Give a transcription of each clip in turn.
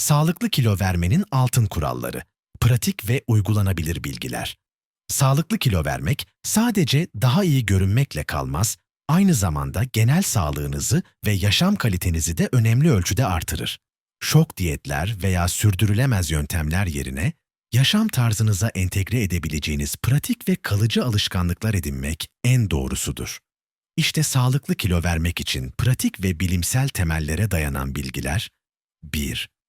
Sağlıklı kilo vermenin altın kuralları. Pratik ve uygulanabilir bilgiler. Sağlıklı kilo vermek sadece daha iyi görünmekle kalmaz, aynı zamanda genel sağlığınızı ve yaşam kalitenizi de önemli ölçüde artırır. Şok diyetler veya sürdürülemez yöntemler yerine yaşam tarzınıza entegre edebileceğiniz pratik ve kalıcı alışkanlıklar edinmek en doğrusudur. İşte sağlıklı kilo vermek için pratik ve bilimsel temellere dayanan bilgiler 1.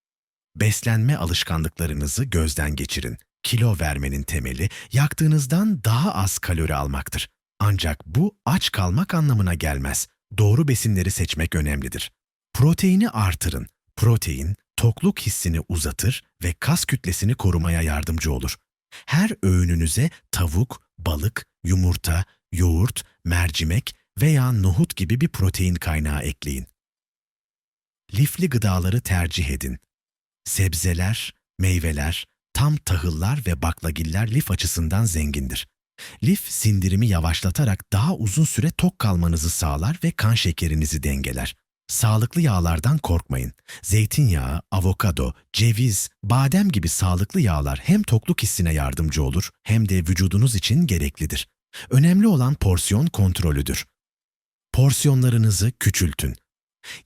Beslenme alışkanlıklarınızı gözden geçirin. Kilo vermenin temeli yaktığınızdan daha az kalori almaktır. Ancak bu aç kalmak anlamına gelmez. Doğru besinleri seçmek önemlidir. Proteini artırın. Protein, tokluk hissini uzatır ve kas kütlesini korumaya yardımcı olur. Her öğününüze tavuk, balık, yumurta, yoğurt, mercimek veya nohut gibi bir protein kaynağı ekleyin. Lifli gıdaları tercih edin. Sebzeler, meyveler, tam tahıllar ve baklagiller lif açısından zengindir. Lif sindirimi yavaşlatarak daha uzun süre tok kalmanızı sağlar ve kan şekerinizi dengeler. Sağlıklı yağlardan korkmayın. Zeytinyağı, avokado, ceviz, badem gibi sağlıklı yağlar hem tokluk hissine yardımcı olur hem de vücudunuz için gereklidir. Önemli olan porsiyon kontrolüdür. Porsiyonlarınızı küçültün.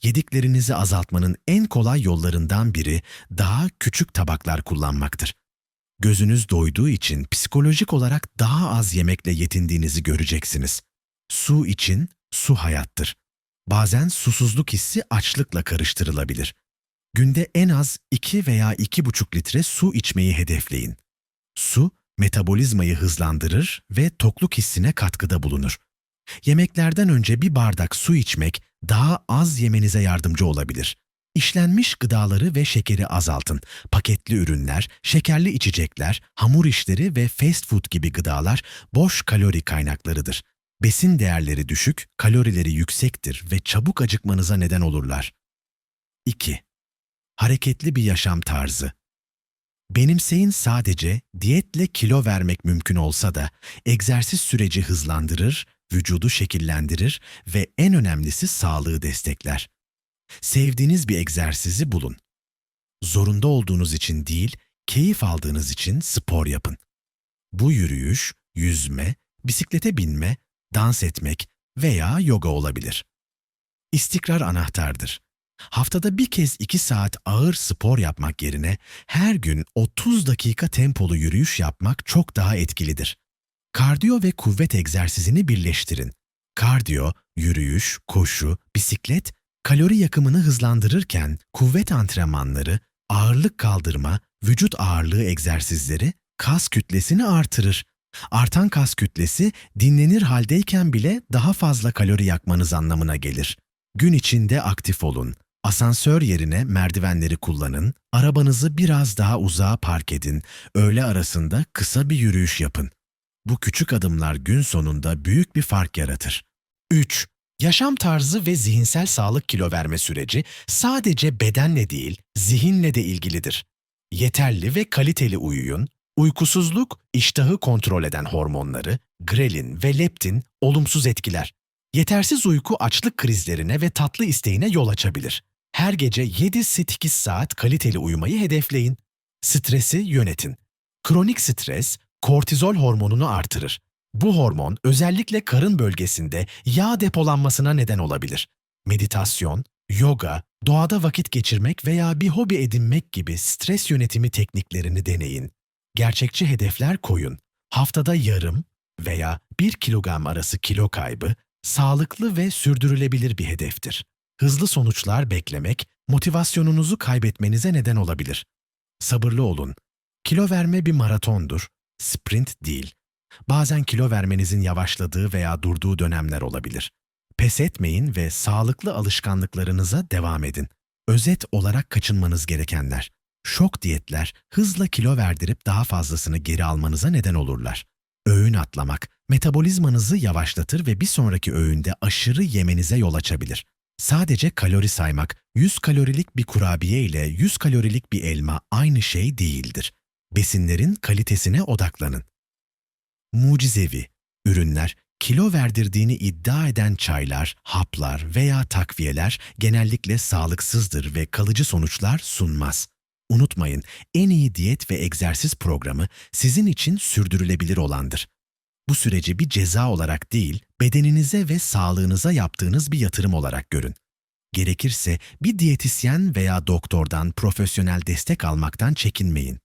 Yediklerinizi azaltmanın en kolay yollarından biri daha küçük tabaklar kullanmaktır. Gözünüz doyduğu için psikolojik olarak daha az yemekle yetindiğinizi göreceksiniz. Su için su hayattır. Bazen susuzluk hissi açlıkla karıştırılabilir. Günde en az 2 veya 2,5 litre su içmeyi hedefleyin. Su, metabolizmayı hızlandırır ve tokluk hissine katkıda bulunur. Yemeklerden önce bir bardak su içmek daha az yemenize yardımcı olabilir. İşlenmiş gıdaları ve şekeri azaltın. Paketli ürünler, şekerli içecekler, hamur işleri ve fast food gibi gıdalar boş kalori kaynaklarıdır. Besin değerleri düşük, kalorileri yüksektir ve çabuk acıkmanıza neden olurlar. 2. Hareketli bir yaşam tarzı. Benimseyin sadece diyetle kilo vermek mümkün olsa da egzersiz süreci hızlandırır, vücudu şekillendirir ve en önemlisi sağlığı destekler. Sevdiğiniz bir egzersizi bulun. Zorunda olduğunuz için değil, keyif aldığınız için spor yapın. Bu yürüyüş, yüzme, bisiklete binme, dans etmek veya yoga olabilir. İstikrar anahtardır. Haftada bir kez iki saat ağır spor yapmak yerine her gün 30 dakika tempolu yürüyüş yapmak çok daha etkilidir. Kardiyo ve kuvvet egzersizini birleştirin. Kardiyo, yürüyüş, koşu, bisiklet kalori yakımını hızlandırırken kuvvet antrenmanları, ağırlık kaldırma, vücut ağırlığı egzersizleri kas kütlesini artırır. Artan kas kütlesi dinlenir haldeyken bile daha fazla kalori yakmanız anlamına gelir. Gün içinde aktif olun. Asansör yerine merdivenleri kullanın, arabanızı biraz daha uzağa park edin, öğle arasında kısa bir yürüyüş yapın. Bu küçük adımlar gün sonunda büyük bir fark yaratır. 3. Yaşam tarzı ve zihinsel sağlık kilo verme süreci sadece bedenle değil, zihinle de ilgilidir. Yeterli ve kaliteli uyuyun, uykusuzluk, iştahı kontrol eden hormonları, grelin ve leptin olumsuz etkiler. Yetersiz uyku açlık krizlerine ve tatlı isteğine yol açabilir. Her gece 7-8 saat kaliteli uyumayı hedefleyin. Stresi yönetin. Kronik stres, kortizol hormonunu artırır. Bu hormon özellikle karın bölgesinde yağ depolanmasına neden olabilir. Meditasyon, yoga, doğada vakit geçirmek veya bir hobi edinmek gibi stres yönetimi tekniklerini deneyin. Gerçekçi hedefler koyun. Haftada yarım veya 1 kilogram arası kilo kaybı sağlıklı ve sürdürülebilir bir hedeftir. Hızlı sonuçlar beklemek motivasyonunuzu kaybetmenize neden olabilir. Sabırlı olun. Kilo verme bir maratondur, sprint değil. Bazen kilo vermenizin yavaşladığı veya durduğu dönemler olabilir. Pes etmeyin ve sağlıklı alışkanlıklarınıza devam edin. Özet olarak kaçınmanız gerekenler. Şok diyetler hızla kilo verdirip daha fazlasını geri almanıza neden olurlar. Öğün atlamak metabolizmanızı yavaşlatır ve bir sonraki öğünde aşırı yemenize yol açabilir. Sadece kalori saymak, 100 kalorilik bir kurabiye ile 100 kalorilik bir elma aynı şey değildir. Besinlerin kalitesine odaklanın. Mucizevi ürünler kilo verdirdiğini iddia eden çaylar, haplar veya takviyeler genellikle sağlıksızdır ve kalıcı sonuçlar sunmaz. Unutmayın, en iyi diyet ve egzersiz programı sizin için sürdürülebilir olandır. Bu süreci bir ceza olarak değil, bedeninize ve sağlığınıza yaptığınız bir yatırım olarak görün. Gerekirse bir diyetisyen veya doktordan profesyonel destek almaktan çekinmeyin.